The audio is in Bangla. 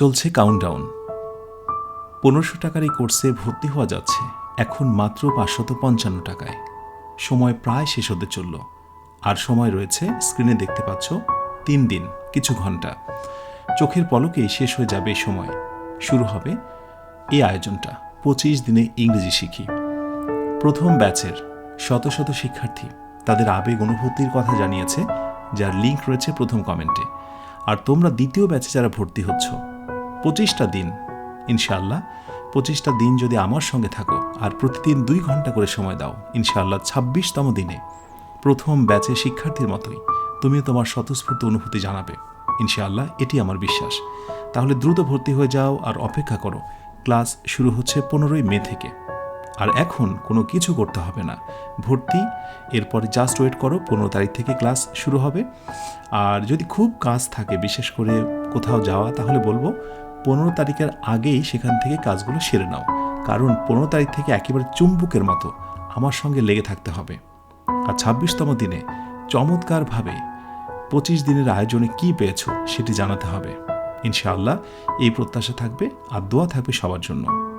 চলছে কাউন্টডাউন পনেরোশো টাকার এই কোর্সে ভর্তি হওয়া যাচ্ছে, এখন মাত্র পাঁচশত পঞ্চান্ন টাকায়। সময় প্রায় শেষ হতে চলল। আর সময় রয়েছে স্ক্রিনে দেখতে পাচ্ছ, তিন দিন, কিছু ঘণ্টা। চোখের পলকেই শেষ হয়ে যাবে এই সময়। শুরু হবে এই আয়োজনটা, পঁচিশ দিনে ইংরেজি শিখি। প্রথম ব্যাচের শত শত শিক্ষার্থী তাদের আবেগ অনুভূতির কথা জানিয়েছে, যার লিংক রয়েছে প্রথম কমেন্টে আর তোমরা দ্বিতীয় ব্যাচে যারা ভর্তি হচ্ছ পঁচিশটা দিন। ইনশাআল্লাহ, পঁচিশটা দিন যদি আমার সঙ্গে থাকো আর প্রতিদিন দুই ঘণ্টা করে সময় দাও, ইনশাআল্লাহ ছাব্বিশতম দিনে। প্রথম ব্যাচে শিক্ষার্থীর মতোই, তুমিও তোমার স্বতঃস্ফূর্ত অনুভূতি জানাবে। ইনশাআল্লাহ, এটি আমার বিশ্বাস। তাহলে দ্রুত ভর্তি হয়ে যাও আর অপেক্ষা করো। ক্লাস শুরু হচ্ছে পনেরোই মে থেকে। আর এখন কোনো কিছু করতে হবে না। ভর্তি, এরপরে জাস্ট ওয়েট করো, পনেরো তারিখ থেকে ক্লাস শুরু হবে। আর যদি খুব কাজ থাকে, বিশেষ করে কোথাও যাওয়া, তাহলে বলব পনেরো তারিখের আগেই সেখান থেকে কাজগুলো সেরে নাও। কারণ পনেরো তারিখ থেকে একেবারে চুম্বুকের মতো আমার সঙ্গে লেগে থাকতে হবে। আর ছাব্বিশতম দিনে চমৎকারভাবে পঁচিশ দিনের আয়োজনে কি পেয়েছ সেটি জানাতে হবে। ইনশাআল্লাহ এই প্রত্যাশা থাকবে আর দোয়া থাকবে সবার জন্য।